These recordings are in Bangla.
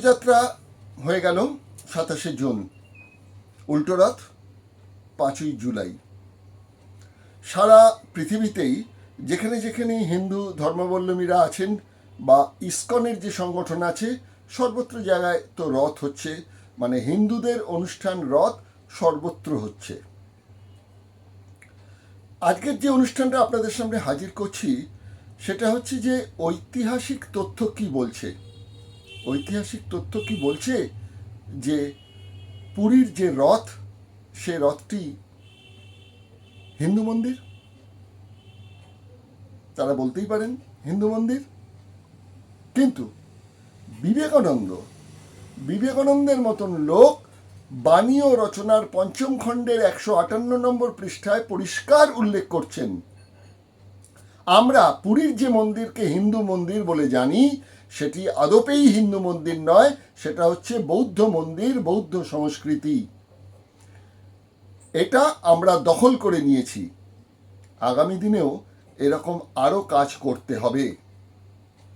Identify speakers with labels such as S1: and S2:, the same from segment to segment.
S1: রথযাত্রা হয়ে গেল সাতাশে জুন। উল্টো রথ পাঁচই জুলাই। সারা পৃথিবীতেই যেখানে যেখানে হিন্দু ধর্মাবলম্বীরা আছেন বা ইস্কনের যে সংগঠন আছে, সর্বত্র জায়গায় তো রথ হচ্ছে মানে হিন্দুদের অনুষ্ঠান রথ সর্বত্র হচ্ছে। আজকের যে অনুষ্ঠানটা আপনাদের সামনে হাজির করছি, সেটা হচ্ছে যে ঐতিহাসিক তথ্য কি বলছে। ঐতিহাসিক তথ্য কি বলছে যে পুরীর যে রথ, সে রথটি হিন্দু মন্দির? তারা বলতেই পারেন হিন্দু মন্দির। কিন্তু বিবেকানন্দ, বিবেকানন্দের মতন লোক বাণী ও রচনার পঞ্চম খণ্ডের একশো আটান্ন নম্বর পৃষ্ঠায় পরিষ্কার উল্লেখ করছেন। আমরা পুরীর যে মন্দিরকে হিন্দু মন্দির বলে জানি সেটি আদপেই হিন্দু মন্দির নয়, সেটা হচ্ছে বৌদ্ধ মন্দির, বৌদ্ধ সংস্কৃতি। এটা আমরা দখল করে নিয়েছি। আগামী দিনেও এরকম আরও কাজ করতে হবে।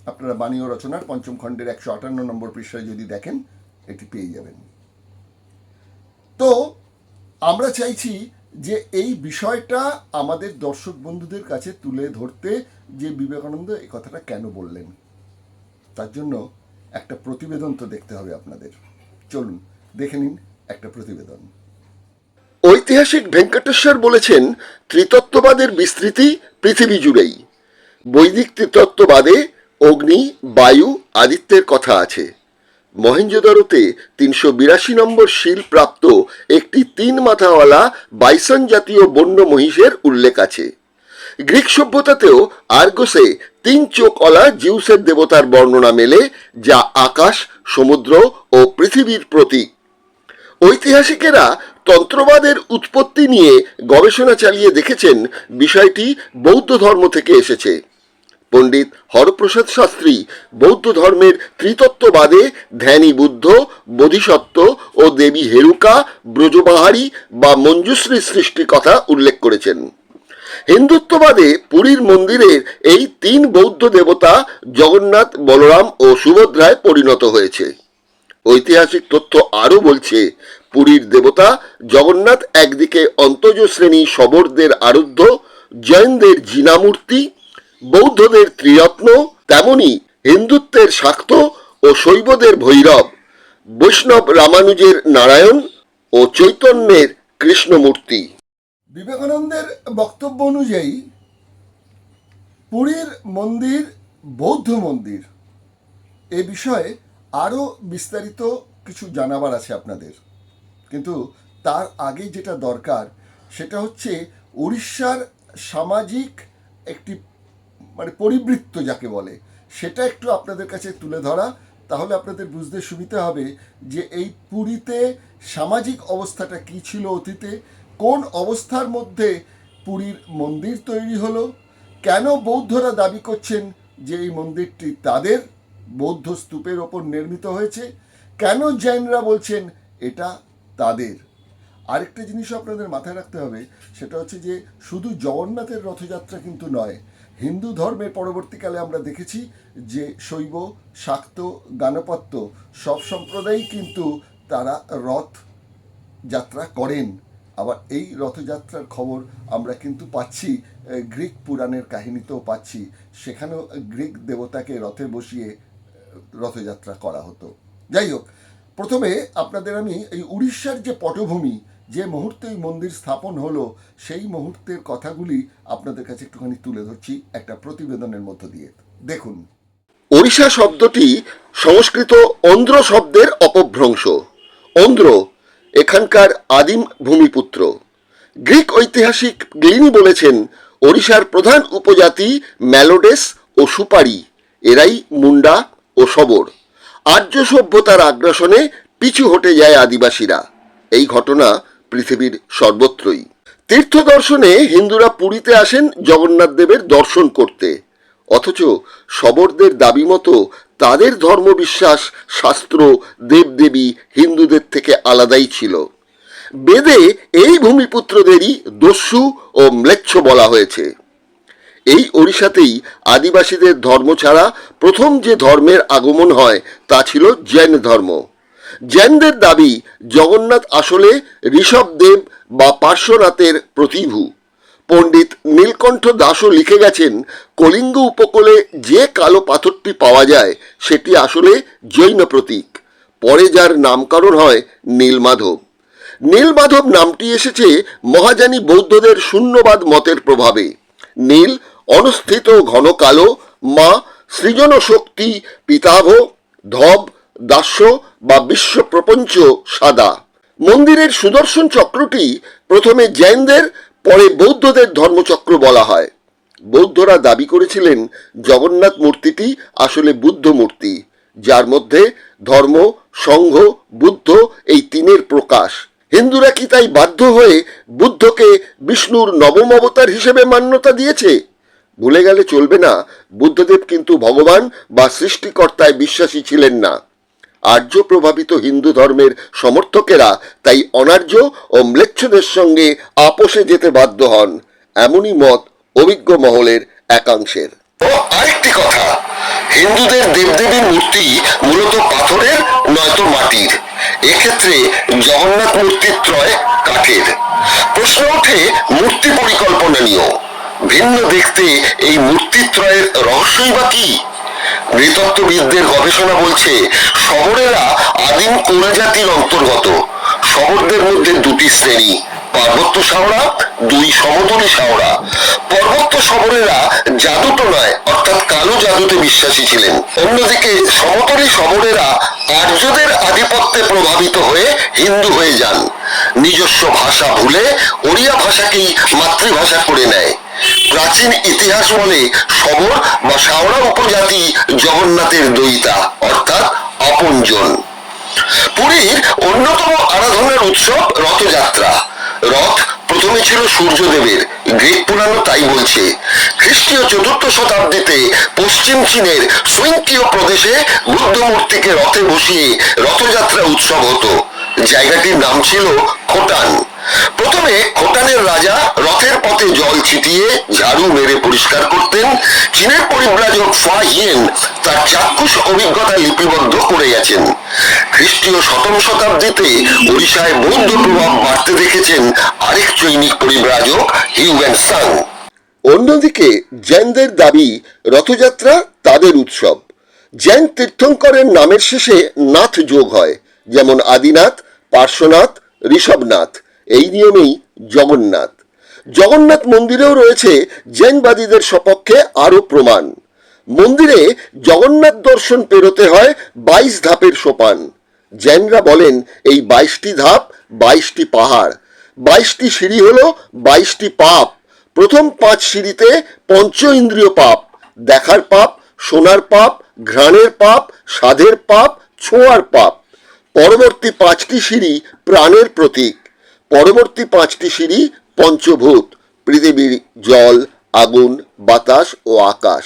S1: আপনারা বাণী ও রচনার পঞ্চম খণ্ডের একশো আটান্ন নম্বর পৃষ্ঠায় যদি দেখেন, এটি পেয়ে যাবেন। তো, আমরা চাইছি যে এই বিষয়টা আমাদের দর্শক বন্ধুদের কাছে তুলে ধরতে যে বিবেকানন্দ এই কথাটা কেন বললেন। তার জন্য একটা প্রতিবেদন তো দেখতে হবে আপনাদের। চলুন, দেখে নিন একটা প্রতিবেদন। ঐতিহাসিক ভেঙ্কটেশ্বর বলেছেন, ত্রিতত্ত্ববাদের বিস্তৃতি পৃথিবী জুড়েই। বৈদিক ত্রিতত্ত্ববাদে অগ্নি, বায়ু, আদিত্যের কথা আছে। মহেঞ্জোদারোতে তিনশো বিরাশি নম্বর শিল প্রাপ্ত একটি তিন মাথাওয়ালা বাইসন জাতীয় বন্য মহিষের উল্লেখ আছে। গ্রিক সভ্যতাতেও আর্গসে তিন চোখওয়ালা জিউসের দেবতার বর্ণনা মেলে, যা আকাশ, সমুদ্র ও পৃথিবীর প্রতীক। ঐতিহাসিকেরা তন্ত্রবাদের উৎপত্তি নিয়ে গবেষণা চালিয়ে দেখেছেন বিষয়টি বৌদ্ধ ধর্ম থেকে এসেছে। পণ্ডিত হরপ্রসাদ শাস্ত্রী বৌদ্ধ ধর্মের ত্রিতত্ত্ববাদে ধ্যানী বুদ্ধ, বোধিসত্ত্ব ও দেবী হেরুকা ব্রজবাহারী বা মঞ্জুশ্রী সৃষ্টির কথা উল্লেখ করেছেন। হিন্দুত্ববাদে পুরীর মন্দিরের এই তিন বৌদ্ধ দেবতা জগন্নাথ, বলরাম ও সুভদ্রায় পরিণত হয়েছে। ঐতিহাসিক তথ্য আরও বলছে, পুরীর দেবতা জগন্নাথ একদিকে অন্তজ শ্রেণি শবরদের আরুদ্ধ জৈনদের জিনামূর্তি, বৌদ্ধদের ত্রিরত্ন, তেমনি হিন্দুত্বের শাক্ত ও শৈবদের ভৈরব, বৈষ্ণব রামানুজের নারায়ণ ও চৈতন্যের কৃষ্ণমূর্তি। বিবেকানন্দের বক্তব্য অনুযায়ী পুরীর মন্দির, বৌদ্ধ মন্দির, এ বিষয়ে আরও বিস্তারিত কিছু জানাবার আছে আপনাদের। কিন্তু তার আগে যেটা দরকার, সেটা হচ্ছে উড়িষ্যার সামাজিক একটি মানে পরিবৃত্ত যাকে বলে, সেটা একটু আপনাদের কাছে তুলে ধরা, তাহলে আপনাদের বুঝতে সুবিধা হবে যে এই পুরীতে সামাজিক অবস্থাটা কী ছিল অতীতে কোন অবস্থার মধ্যে পুরীর মন্দির তৈরি হলো? কেন বৌদ্ধরা দাবি করছেন যে এই মন্দিরটি তাদের বৌদ্ধ স্তূপের ওপর নির্মিত হয়েছে? কেন জৈনরা বলছেন এটা তাদের? আরেকটা জিনিস আপনাদের মাথায় রাখতে হবে, সেটা হচ্ছে যে শুধু জগন্নাথের রথযাত্রা কিন্তু নয়, হিন্দু ধর্মের পরবর্তীকালে আমরা দেখেছি যে শৈব, শাক্ত, গানপত্য সব সম্প্রদায়ই কিন্তু তারা রথ যাত্রা করেন। আবার এই রথযাত্রার খবর আমরা কিন্তু পাচ্ছি গ্রিক পুরাণের কাহিনীতেও পাচ্ছি। সেখানেও গ্রিক দেবতাকে রথে বসিয়ে রথযাত্রা করা হতো। যাই হোক, প্রথমে আপনাদের আমি এই উড়িষ্যার যে পটভূমি, যে মুহূর্তে এই মন্দির স্থাপন হলো, সেই মুহূর্তের কথাগুলি আপনাদের কাছে একটুখানি তুলে ধরছি একটা প্রতিবেদনের মধ্য দিয়ে। দেখুন। ওড়িশা শব্দটি সংস্কৃত অন্ধ্র শব্দের অপভ্রংশ। অন্ধ্র এখানকার আদিম ভূমিপুত্র। গ্রিক ঐতিহাসিক গ্লিনি বলেছেন, ওড়িশার প্রধান উপজাতি ম্যালোডেস ও সুপারি। এরাই মুন্ডা ও শবর আর্য সভ্যতার আগ্রাসনে পিছু হটে যায় আদিবাসীরা। এই ঘটনা পৃথিবীর সর্বত্রই। তীর্থ দর্শনে হিন্দুরা পুরীতে আসেন জগন্নাথ দেবের দর্শন করতে। অথচ শবরদের দাবি মতো তাদের ধর্মবিশ্বাস শাস্ত্র দেবদেবী হিন্দুদের থেকে আলাদাই ছিল। বেদে এই ভূমিপুত্রদেরই দস্যু ও ম্লেচ্ছ বলা হয়েছে।
S2: এই ওড়িশাতেই আদিবাসীদের ধর্ম ছাড়া প্রথম যে ধর্মের আগমন হয় তা ছিল জৈন ধর্ম। জৈনদের দাবি জগন্নাথ আসলে ঋষভদেব বা পার্শ্বনাথের প্রতিভু। পণ্ডিত নীলকণ্ঠ দাসও লিখে গেছেন, কলিঙ্গ উপকূলে যে কালো পাথরটি পাওয়া যায়, সেটি আসলে জৈন প্রতীক। পরে যার নামকরণ হয় নীলমাধব। নীলমাধব নামটি এসেছে মহাযানী বৌদ্ধদের শূন্যবাদ মতের প্রভাবে। নীল অনস্থিত ঘন কালো, মা সৃজন শক্তি, পিতাভ, ধব, দাস্য বা বিশ্ব প্রপঞ্চ সাদা। মন্দিরের সুদর্শন চক্রটি প্রথমে জৈনদের পরে বৌদ্ধদের ধর্মচক্র বলা হয়। বৌদ্ধরা দাবি করেছিলেন, জগন্নাথ মূর্তিটি আসলে বুদ্ধ মূর্তি, যার মধ্যে ধর্ম, সংঘ, বুদ্ধ এই তিনের প্রকাশ। হিন্দুরা কি তাই বাধ্য হয়ে বুদ্ধকে বিষ্ণুর নবম অবতার হিসেবে মান্যতা দিয়েছে? ভুলে গেলে চলবে না, বুদ্ধদেব কিন্তু ভগবান বা সৃষ্টিকর্তায় বিশ্বাসী ছিলেন না। আর্য প্রভাবিত হিন্দু ধর্মের সমর্থকেরা তাই অনার্য ও ম্লেচ্ছদের সঙ্গে আপোষে যেতে বাধ্য হন। এমনই মত অভিজ্ঞ মহলের একাংশের। আরেকটি কথা, হিন্দুদের দেবদেবীর মূর্তি মূলত পাথরের, নয়তো মাটির। এক্ষেত্রে জগন্নাথ মূর্তির ত্রয় কাঠের। প্রশ্ন ওঠে, মূর্তি পরিকল্পনা নিয়েও। ভিন্ন দেখতে এই মূর্তিত্রয়ের রহস্যই বা কি? নৃতত্ত্ববিদদের গবেষণা বলছে, শহরেরা আদিম কোন জাতির অন্তর্গত। শহরদের মধ্যে দুটি শ্রেণি, পার্বত্য শাওড়া, দুই সমতলী শাওড়া। পর্বত্য শহরেরা জাদুটো নয়, অর্থাৎ কালো জাদুতে বিশ্বাসী ছিলেন। অন্যদিকে সমতলী শহরেরা আর্যদের আধিপত্যে প্রভাবিত হয়ে হিন্দু হয়ে যান। নিজস্ব ভাষা ভুলে ওড়িয়া ভাষাকেই মাতৃভাষা করে নেয়। প্রাচীন ইতিহাস বলে শবর বা শাওড়া উপজাতি জগন্নাথের দইতা অর্থাৎ আপনজন। পুরীর অন্যতম আরাধনার উৎসব রথযাত্রা। রথ প্রথমে ছিল সূর্যদেবের, গ্রিক পুরাণও তাই বলছে। খ্রিস্টীয় চতুর্থ শতাব্দীতে পশ্চিম চীনের সুইঙ্কীয় প্রদেশে বুদ্ধ মূর্তিকে রথে বসিয়ে রথযাত্রা উৎসব হতো। জায়গাটির নাম ছিল খোটান। প্রথমে খোটানের রাজা রথের পথে জল ছিটিয়ে ঝাড়ু মেরে পরিষ্কার করতেন। চীনের পরিব্রাজক ফা তার চাক্ষুষ অভিজ্ঞতা লিপিবদ্ধ করে গেছেন। খ্রিস্টীয় সপ্তম শতাব্দীতে ওড়িশায় বৌদ্ধ প্রভাব বাড়তে দেখেছেন আরেক চৈনিক পরিব্রাজক হিউয়েন সাং। অন্যদিকে জৈনদের দাবি, রথযাত্রা তাদের উৎসব। জৈন তীর্থঙ্করের নামের শেষে নাথ যোগ হয়, যেমন আদিনাথ, পার্শ্বনাথ, ঋষভনাথ। এই নিয়মেই জগন্নাথ। জগন্নাথ মন্দিরেও রয়েছে জৈনবাদীদের সপক্ষে আরও প্রমাণ। মন্দিরে জগন্নাথ দর্শন পেরোতে হয় বাইশ ধাপের সোপান। জৈনরা বলেন, এই বাইশটি ধাপ, বাইশটি পাহাড়। বাইশটি সিঁড়ি হল বাইশটি পাপ। প্রথম পাঁচ সিঁড়িতে পঞ্চ ইন্দ্রিয় পাপ, দেখার পাপ শোনার পাপ, ঘ্রাণের পাপ স্বাদের পাপ, ছোঁয়ার পাপ। পরবর্তী পাঁচটি সিঁড়ি প্রাণের প্রতীক। পরবর্তী পাঁচটি সিঁড়ি পঞ্চভূত, পৃথিবীর জল, আগুন, বাতাস ও আকাশ।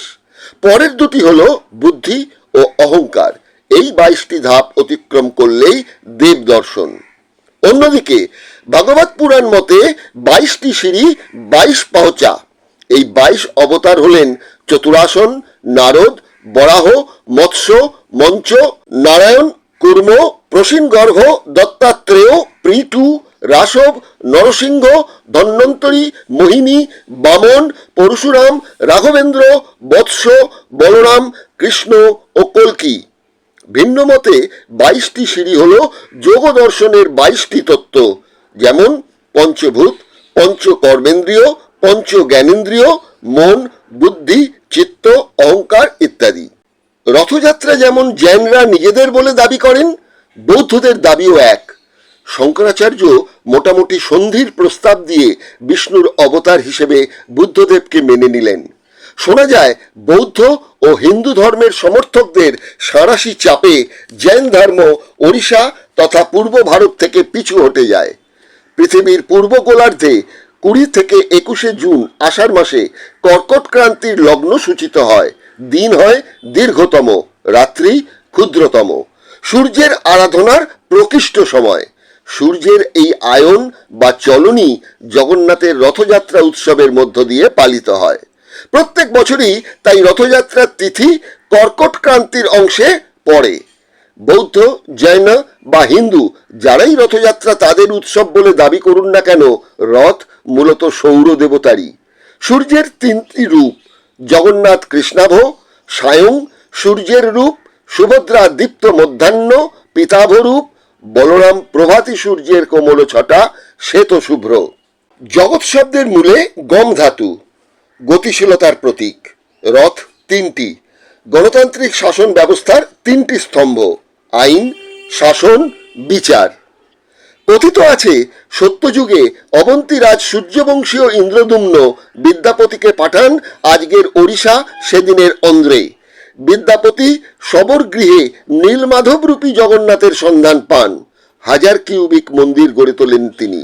S2: পরের দুটি হলো বুদ্ধি ও অহংকার। এই বাইশটি ধাপ অতিক্রম করলেই দেব দর্শন। অন্যদিকে, ভাগবত পুরাণ মতে বাইশটি সিঁড়ি বাইশ পাহচা এই বাইশ অবতার হলেন চতুরাসন, নারদ, বরাহ, মৎস্য, মঞ্চ, নারায়ণ, কুর্ম, প্রসীন গর্ভ, দত্তাত্রেয় প্রীটু রাসব, নরসিংহ ধন্বন্তরী মোহিনী, বামন, পরশুরাম, রাঘবেন্দ্র, বৎস, বলরাম, কৃষ্ণ ও কলকি। ভিন্ন মতে বাইশটি সিঁড়ি হল যোগ দর্শনের বাইশটি তত্ত্ব, যেমন পঞ্চভূত পঞ্চ কর্মেন্দ্রীয় পঞ্চ জ্ঞানেন্দ্রীয় মন, বুদ্ধি, চিত্ত, অহংকার ইত্যাদি। রথযাত্রা যেমন জৈনরা নিজেদের বলে দাবি করেন, বৌদ্ধদের দাবিও এক। শঙ্করাচার্য মোটামুটি সন্ধির প্রস্তাব দিয়ে বিষ্ণুর অবতার হিসেবে বুদ্ধদেবকে মেনে নিলেন। শোনা যায়, বৌদ্ধ ও হিন্দু ধর্মের সমর্থকদের সাঁড়াশি চাপে জৈন ধর্ম ওড়িশা তথা পূর্ব ভারত থেকে পিছু হটে যায়। পৃথিবীর পূর্ব গোলার্ধে কুড়ি থেকে একুশে জুন আষাঢ় মাসে কর্কট ক্রান্তির লগ্ন সূচিত হয়। দিন হয় দীর্ঘতম, রাত্রি ক্ষুদ্রতম। সূর্যের আরাধনার প্রকৃষ্ট সময়। সূর্যের এই আয়ন বা চলনই জগন্নাথের রথযাত্রা উৎসবের মধ্য দিয়ে পালিত হয়। প্রত্যেক বছরই তাই রথযাত্রার তিথি কর্কট ক্রান্তির অংশে পড়ে। বৌদ্ধ, জৈন বা হিন্দু যারাই রথযাত্রা তাদের উৎসব বলে দাবি করুন না কেন, রথ মূলত সৌর দেবতারই। সূর্যের তিনটি রূপ, জগন্নাথ কৃষ্ণাভ সায়ং সূর্যের রূপ, সুভদ্রা দীপ্ত মধ্যাহ্ন, পিতাভ রূপ বলরাম প্রভাতী সূর্যের কোমল ছটা শ্বেত শুভ্র। জগৎ শব্দের মূলে গম ধাতু, গতিশীলতার প্রতীক। রথ তিনটি, গণতান্ত্রিক শাসন ব্যবস্থার তিনটি স্তম্ভ, আইন, শাসন, বিচার। কথিত আছে, সত্যযুগে অবন্তীরাজ সূর্যবংশীয় ইন্দ্রদুম্ন বিদ্যাপতিকে পাঠান আজকের ওড়িশা সেদিনের অন্ধ্রে। বিদ্যাপতি সবর গৃহে নীলমাধবরূপী জগন্নাথের সন্ধান পান। হাজার কিউবিক মন্দির গড়ে তোলেন তিনি।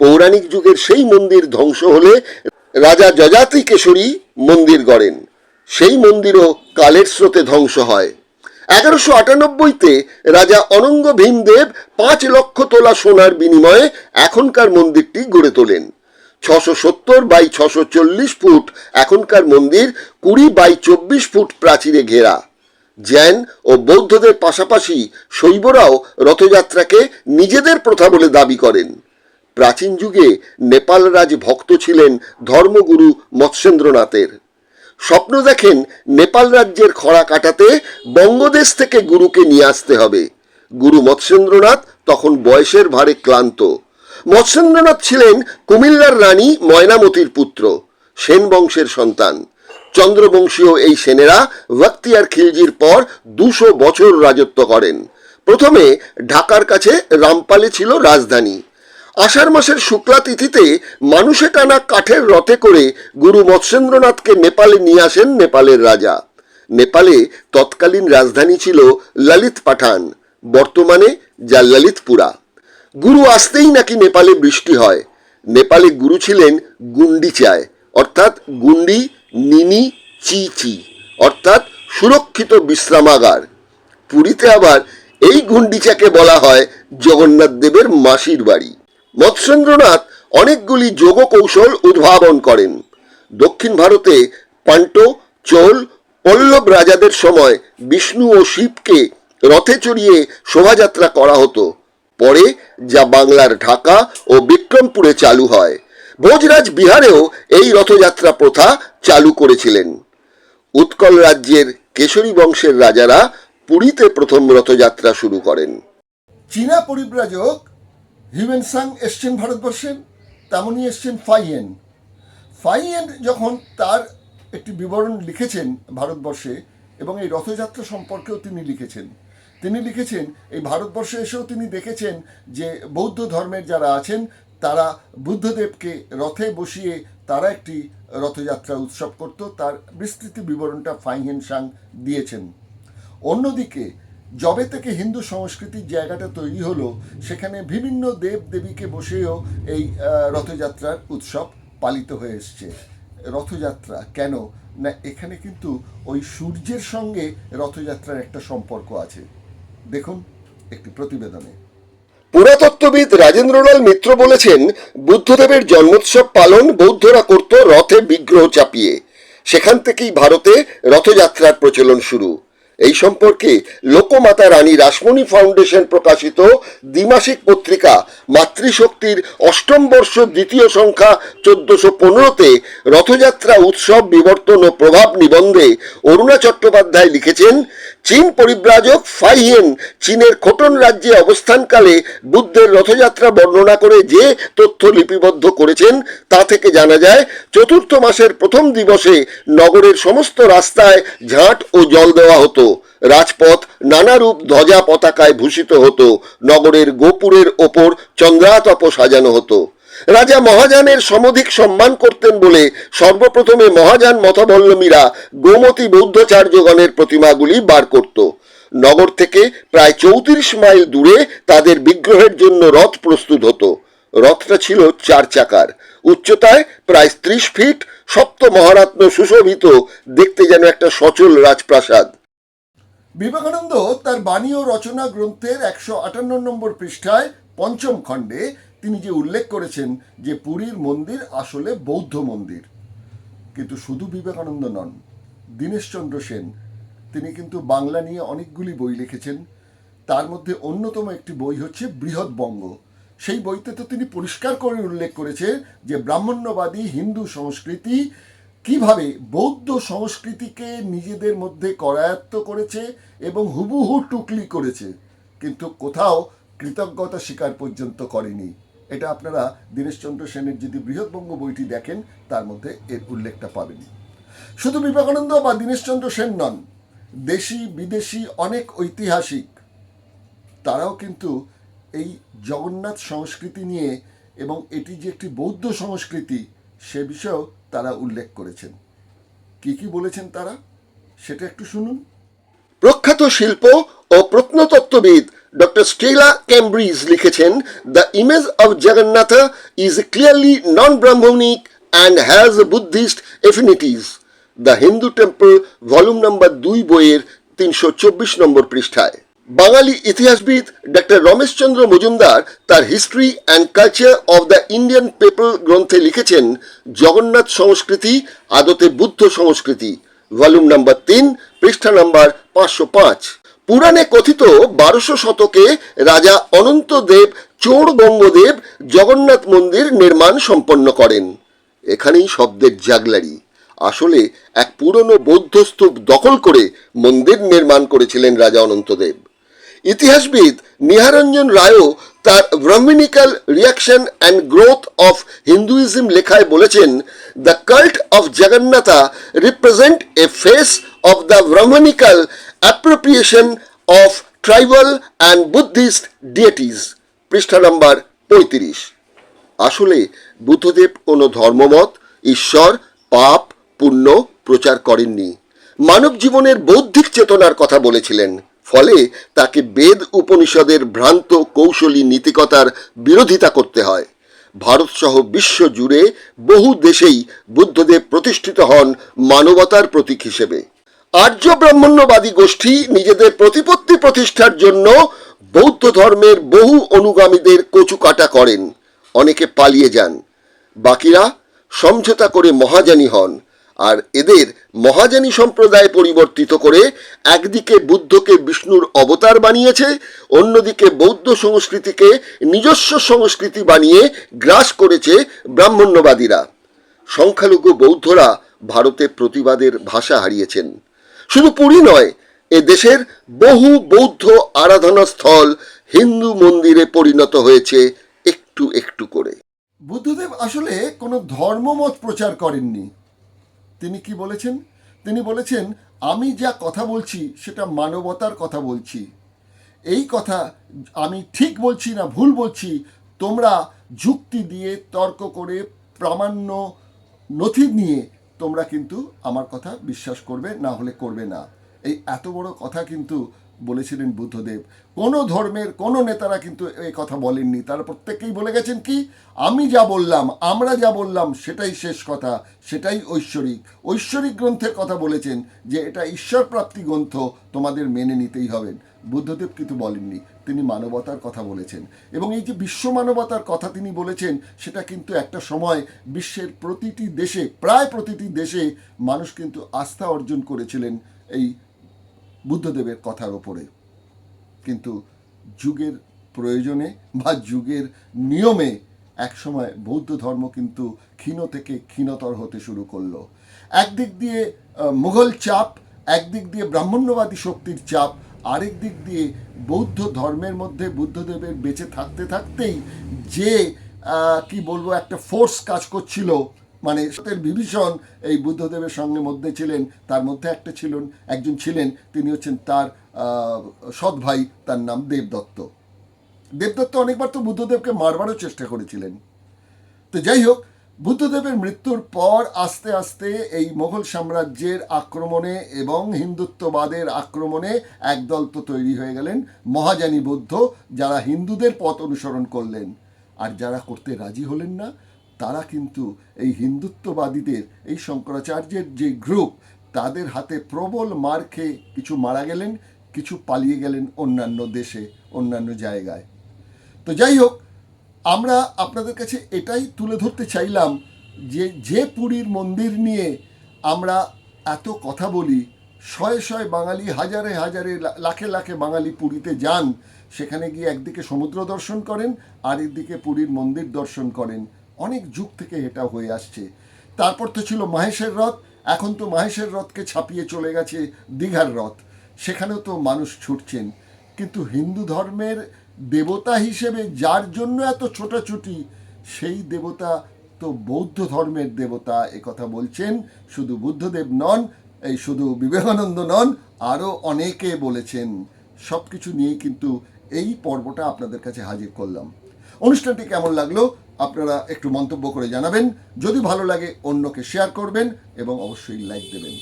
S2: পৌরাণিক যুগের সেই মন্দির ধ্বংস হলে রাজা যজাতি কেশরী মন্দির গড়েন। সেই মন্দিরও কালের স্রোতে ধ্বংস হয়। এগারোশো আটানব্বইতে রাজা অনঙ্গ ভীমদেব পাঁচ লক্ষ তোলা সোনার বিনিময়ে এখনকার মন্দিরটি গড়ে তোলেন। ছশো সত্তর বাই ছশো চল্লিশ ফুট এখনকার মন্দির, কুড়ি বাই চব্বিশ ফুট প্রাচীরে ঘেরা। জৈন ও বৌদ্ধদের পাশাপাশি শৈবরাও রথযাত্রাকে নিজেদের প্রথা বলে দাবি করেন। প্রাচীন যুগে নেপাল রাজ ভক্ত ছিলেন ধর্মগুরু মৎস্যেন্দ্রনাথের। স্বপ্ন দেখেন নেপাল রাজ্যের খরা কাটাতে বঙ্গদেশ থেকে গুরুকে নিয়ে আসতে হবে। গুরু মৎস্যেন্দ্রনাথ তখন বয়সের ভারে ক্লান্ত। মৎস্যেন্দ্রনাথ ছিলেন কুমিল্লার রানী ময়নামতির পুত্র, সেন বংশের সন্তান। চন্দ্রবংশীয় এই সেনেরা ভক্তিয়ার খিলজির পর দুশো বছর রাজত্ব করেন। প্রথমে ঢাকার কাছে রামপালে ছিল রাজধানী। আষাঢ় মাসের শুক্লা তিথিতে মানুষে টানা কাঠের রথে করে গুরু মৎস্যেন্দ্রনাথকে নেপালে নিয়ে আসেন নেপালের রাজা। নেপালে তৎকালীন রাজধানী ছিল ললিত পাঠান বর্তমানে যা ললিতপুরা। গুরু আসতেই নাকি নেপালে বৃষ্টি হয়। নেপালে গুরু ছিলেন গুন্ডিচায় অর্থাৎ গুন্ডি, নিনি, চি চি, অর্থাৎ সুরক্ষিত বিশ্রামাগার। পুরীতে আবার এই গুন্ডিচাকে বলা হয় জগন্নাথ দেবের মাসির বাড়ি। মৎস্যেন্দ্রনাথ অনেকগুলি যোগ কৌশল উদ্ভাবন করেন। দক্ষিণ ভারতে পান্টো, চোল, পল্লব রাজাদের সময় বিষ্ণু ও শিবকে রথে চড়িয়ে শোভাযাত্রা করা হতো। পরে যা বাংলার ঢাকা ও বিক্রমপুরে চালু হয়। ভোজরাজ বিহারেও এই রথযাত্রা প্রথা চালু করেছিলেন। উৎকল রাজ্যের কেশরী বংশের রাজারা পুরীতে প্রথম রথযাত্রা শুরু করেন।
S1: চীনা পরিব্রাজক হিউয়েনসাং এসছেন ভারতবর্ষে, তেমনই এসছেন ফাইয়েন। ফাইয়েন যখন তার একটি বিবরণ লিখেছেন ভারতবর্ষে এবং এই রথযাত্রা সম্পর্কেও তিনি লিখেছেন। তিনি লিখেছেন, এই ভারতবর্ষে এসেও তিনি দেখেছেন যে বৌদ্ধ ধর্মের যারা আছেন, তারা বুদ্ধদেবকে রথে বসিয়ে তারা একটি রথযাত্রা উৎসব করত। তার বিস্তৃত বিবরণটা ফাইহেন সাং দিয়েছেন। অন্যদিকে, যবে থেকে হিন্দু সংস্কৃতির জায়গাটা তৈরি হলো, সেখানে বিভিন্ন দেব দেবীকে বসেও এই রথযাত্রার উৎসব পালিত হয়ে এসছে। রথযাত্রা কেন? না, এখানে কিন্তু ওই সূর্যের সঙ্গে রথযাত্রার একটা সম্পর্ক আছে। দেখুন, একটি প্রতিবেদনে।
S2: পুরাতত্ত্ববিদ রাজেন্দ্রলাল মিত্র বলেছেন, বুদ্ধদেবের জন্মোৎসব পালন বৌদ্ধরা করত রথে বিগ্রহ চাপিয়ে। সেখান থেকেই ভারতে রথযাত্রার প্রচলন শুরু। এই সম্পর্কে লোকমাতা রানী রাসমণি ফাউন্ডেশন প্রকাশিত দ্বিমাসিক পত্রিকা মাতৃশক্তির অষ্টম বর্ষ দ্বিতীয় সংখ্যা চোদ্দশো পনেরোতে রথযাত্রা উৎসব বিবর্তন ও প্রভাব নিবন্ধে অরুণা চট্টোপাধ্যায় লিখেছেন, চীন পরিব্রাজক ফাইহেন চীনের খোটন রাজ্যে অবস্থানকালে বুদ্ধের রথযাত্রা বর্ণনা করে যে তথ্য লিপিবদ্ধ করেছেন তা থেকে জানা যায়, চতুর্থ মাসের প্রথম দিবসে নগরের সমস্ত রাস্তায় ঝাঁট ও জল দেওয়া হতো। রাজপথ নানারূপ ধ্বজা পতাকায় ভূষিত হতো, নগরের গোপুরের ওপর চন্দ্রাতপ সাজানো হতো। রাজা মহাজানের সমধিক সম্মান করতেন বলে সর্বপ্রথমে মহাযান মথাবল্লমীরা গোমতী বৌদ্ধচার্যগণের প্রতিমাগুলি বার করত। নগর থেকে প্রায় চৌত্রিশ মাইল দূরে তাদের বিগ্রহের জন্য রথ প্রস্তুত হতো। রথটা ছিল চার চাকার। উচ্চতায় প্রায় ত্রিশ ফিট, সপ্ত মহারত্ন সুশোভিত, দেখতে যেন একটা সচল রাজপ্রাসাদ।
S1: বিবেকানন্দ তার বাণী ও রচনা গ্রন্থের একশো আটান্ন নম্বর পৃষ্ঠায় পঞ্চম খণ্ডে তিনি যে উল্লেখ করেছেন যে পুরীর মন্দির আসলে বৌদ্ধ মন্দির, কিন্তু শুধু বিবেকানন্দ নন, দীনেশচন্দ্র সেন, তিনি কিন্তু বাংলা নিয়ে অনেকগুলি বই লিখেছেন। তার মধ্যে অন্যতম একটি বই হচ্ছে বৃহৎ বঙ্গ। সেই বইতে তো তিনি পরিষ্কার করে উল্লেখ করেছে যে ব্রাহ্মণ্যবাদী হিন্দু সংস্কৃতি কীভাবে বৌদ্ধ সংস্কৃতিকে নিজেদের মধ্যে করায়ত্ত করেছে এবং হুবহু টুকলি করেছে, কিন্তু কোথাও কৃতজ্ঞতা স্বীকার পর্যন্ত করেনি? এটা আপনারা দীনেশচন্দ্র সেনের যদি বৃহৎবঙ্গ বইটি দেখেন, তার মধ্যে এর উল্লেখটা পাবেন। শুধু বিবেকানন্দ বা দীনেশচন্দ্র সেন নন, দেশি, বিদেশি অনেক ঐতিহাসিক, তারাও কিন্তু এই জগন্নাথ সংস্কৃতি নিয়ে এবং এটি যে একটি বৌদ্ধ সংস্কৃতি, সে বিষয়েও তারা উল্লেখ করেছেন। কি কি বলেছেন তারা? সেটা একটু শুনুন।
S2: প্রখ্যাত শিল্প ও প্রত্নতত্ত্ববিদ ডক্টর স্টেলা ক্যামব্রিজ লিখেছেন, the image of Jagannath is clearly non Brahmanic and has Buddhist affinities the Hindu temple, volume number দুই, বইয়ের তিনশো চব্বিশ নম্বর পৃষ্ঠায়। বাঙালি ইতিহাসবিদ ডক্টর রমেশচন্দ্র মজুমদার তার history and culture of the Indian people গ্রন্থে লিখেছেন, জগন্নাথ সংস্কৃতি, আদতে বুদ্ধ সংস্কৃতি। ভলিউম নাম্বার তিন, পৃষ্ঠা নাম্বার পাঁচশো পাঁচ। পুরাণে কথিত বারোশো শতকে রাজা অনন্তদেব চোর বঙ্গদেব জগন্নাথ মন্দির নির্মাণ সম্পন্ন করেন। এখানেই শব্দের জাগলারি। আসলে এক পুরনো বৌদ্ধ স্তূপ দখল করে মন্দির নির্মাণ করেছিলেন রাজা অনন্তদেব। ইতিহাসবিদ নিহারঞ্জন রায়ও তার Brahmanical reaction and growth of Hinduism লেখায় বলেছেন the cult of Jagannatha represent a phase of the Brahmanical appropriation of tribal and Buddhist deities পৃষ্ঠা নম্বর পঁয়ত্রিশ। আসলে বুদ্ধদেব কোনো ধর্মমত, ঈশ্বর, পাপ, পুণ্য প্রচার করেননি। মানব জীবনের বৌদ্ধিক চেতনার কথা বলেছিলেন। ফলে তাকে বেদ উপনিষদের ভ্রান্ত কৌশলী নীতিকতার বিরোধিতা করতে হয়। ভারতসহ বিশ্ব জুড়ে বহু দেশেই বুদ্ধদেব প্রতিষ্ঠিত হন মানবতার প্রতীক হিসেবে। আর্য ব্রাহ্মণ্যবাদী গোষ্ঠী নিজেদের প্রতিপত্তি প্রতিষ্ঠার জন্য বৌদ্ধ ধর্মের বহু অনুগামীদের কচুকাটা করেন। অনেকে পালিয়ে যান। বাকিরা সমঝোতা করে মহাজানী হন। আর এদের মহাজানী সম্প্রদায় পরিবর্তিত করে একদিকে বুদ্ধকে বিষ্ণুর অবতার বানিয়েছে, অন্যদিকে বৌদ্ধ সংস্কৃতিকে নিজস্ব সংস্কৃতি বানিয়ে গ্রাস করেছে ব্রাহ্মণ্যবাদীরা। সংখ্যালঘু বৌদ্ধরা ভারতে প্রতিবাদের ভাষা হারিয়েছেন। শুধু পুরী নয়, এ দেশের বহু বৌদ্ধ আরাধনা স্থল হিন্দু মন্দিরে পরিণত হয়েছে একটু একটু করে।
S1: বুদ্ধদেব আসলে কোনো ধর্মমত প্রচার করেননি। তিনি কি বলেছেন? তিনি বলেছেন, আমি যা কথা বলছি, সেটা মানবতার কথা বলছি। এই কথা আমি ঠিক বলছি না ভুল বলছি, তোমরা যুক্তি দিয়ে, তর্ক করে, প্রামাণ্য নথি নিয়ে, তোমরা কিন্তু আমার কথা বিশ্বাস করবে, না হলে করবে না। এই এত বড় কথা কিন্তু বলেছিলেন বুদ্ধদেব। কোনো ধর্মের, কোনো নেতারা কিন্তু এই কথা বলেননি। তারা প্রত্যেকেই বলে গেছেন কি? আমি যা বললাম, আমরা যা বললাম, সেটাই শেষ কথা, সেটাই ঐশ্বরিক। ঐশ্বরিক গ্রন্থের কথা বলেছেন যে, এটা ঈশ্বর প্রাপ্তি গ্রন্থ, তোমাদের মেনে নিতেই হবে। বুদ্ধদেব কিন্তু বলেননি, তিনি মানবতার কথা বলেছেন। এবং এই যে বিশ্ব মানবতার কথা তিনি বলেছেন, সেটা কিন্তু একটা সময় বিশ্বের প্রতিটি দেশে, প্রায় প্রতিটি দেশে মানুষ কিন্তু আস্থা অর্জন করেছিলেন এই বুদ্ধদেবের কথার ওপরে কিন্তু যুগের প্রয়োজনে বা যুগের নিয়মে একসময় বৌদ্ধ ধর্ম কিন্তু ক্ষীণ থেকে ক্ষীণতর হতে শুরু করল। একদিক দিয়ে মুঘল চাপ, একদিক দিয়ে ব্রাহ্মণ্যবাদী শক্তির চাপ, আরেক দিক দিয়ে বৌদ্ধ ধর্মের মধ্যে বুদ্ধদেবের বেঁচে থাকতে থাকতেই যে কি বলব, একটা ফোর্স কাজ করছিল মানে সত্যের বিভীষণ এই বুদ্ধদেবের সঙ্গে মধ্যে ছিলেন, তার মধ্যে একটা ছিলেন, একজন ছিলেন, তিনি হচ্ছেন তার সৎ ভাই, তার নাম দেবদত্ত। দেবদত্ত অনেকবার তো বুদ্ধদেবকে মারবারও চেষ্টা করেছিলেন। তো যাই হোক, বুদ্ধদেবের মৃত্যুর পর আস্তে আস্তে এই মোগল সাম্রাজ্যের আক্রমণে এবং হিন্দুত্ববাদের আক্রমণে একদল তো তৈরি হয়ে গেলেন মহাজানী বৌদ্ধ, যারা হিন্দুদের পথ অনুসরণ করলেন। আর যারা করতে রাজি হলেন না তারা কিন্তু এই হিন্দুত্ববাদীদের, এই শঙ্করাচার্যের যে গ্রুপ, তাদের হাতে প্রবল মার খেয়ে কিছু মারা গেলেন, কিছু পালিয়ে গেলেন অন্যান্য দেশে, অন্যান্য জায়গায়। তো যাই হোক, আমরা আপনাদের কাছে এটাই তুলে ধরতে চাইলাম যে যে পুরীর মন্দির নিয়ে আমরা এত কথা বলি, শয়ে শয়ে বাঙালি হাজারে হাজারে লাখে লাখে বাঙালি পুরীতে যান, সেখানে গিয়ে একদিকে সমুদ্র দর্শন করেন, আর একদিকে পুরীর মন্দির দর্শন করেন। অনেক যুগ থেকে এটা হয়ে আসছে। তারপর তো ছিল মাহেশের রথ, এখন তো মাহেশের রথকে ছাপিয়ে চলে গেছে দীঘার রথ। সেখানেও তো মানুষ ছুটছেন। কিন্তু হিন্দু ধর্মের দেবতা হিসেবে যার জন্য এত ছোটাছুটি, সেই দেবতা তো বৌদ্ধ ধর্মের দেবতা কথা বলছেন। শুধু বুদ্ধদেব নন, এই শুধু বিবেকানন্দ নন, আরও অনেকে বলেছেন। সব কিছু নিয়েই কিন্তু এই পর্বটা আপনাদের কাছে হাজির করলাম। অনুষ্ঠানটি কেমন লাগল? আপনারা একটু মন্তব্য করে জানাবেন। যদি ভালো লাগে অন্যকে শেয়ার করবেন এবং অবশ্যই লাইক দেবেন।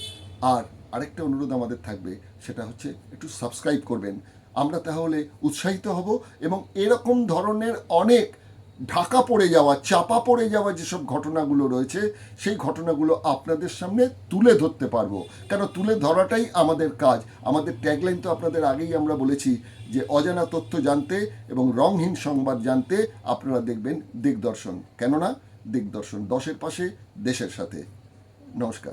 S1: আর আরেকটা অনুরোধ আমাদের থাকবে, সেটা হচ্ছে একটু সাবস্ক্রাইব করবেন। আমরা তাহলে উৎসাহিত হব এবং এরকম ধরনের অনেক ঢাকা পড়ে যাওয়া, চাপা পড়ে যাওয়া যেসব ঘটনাগুলো রয়েছে, সেই ঘটনাগুলো আপনাদের সামনে তুলে ধরতে পারব। কেন তুলে ধরাটাই আমাদের কাজ। আমাদের ট্যাগলাইন তো আপনাদের আগেই আমরা বলেছি যে, অজানা তথ্য জানতে এবং রংহীন সংবাদ জানতে আপনারা দেখবেন দিগদর্শন। কেননা, দিগদর্শন দশের পাশে, দেশের সাথে। নমস্কার।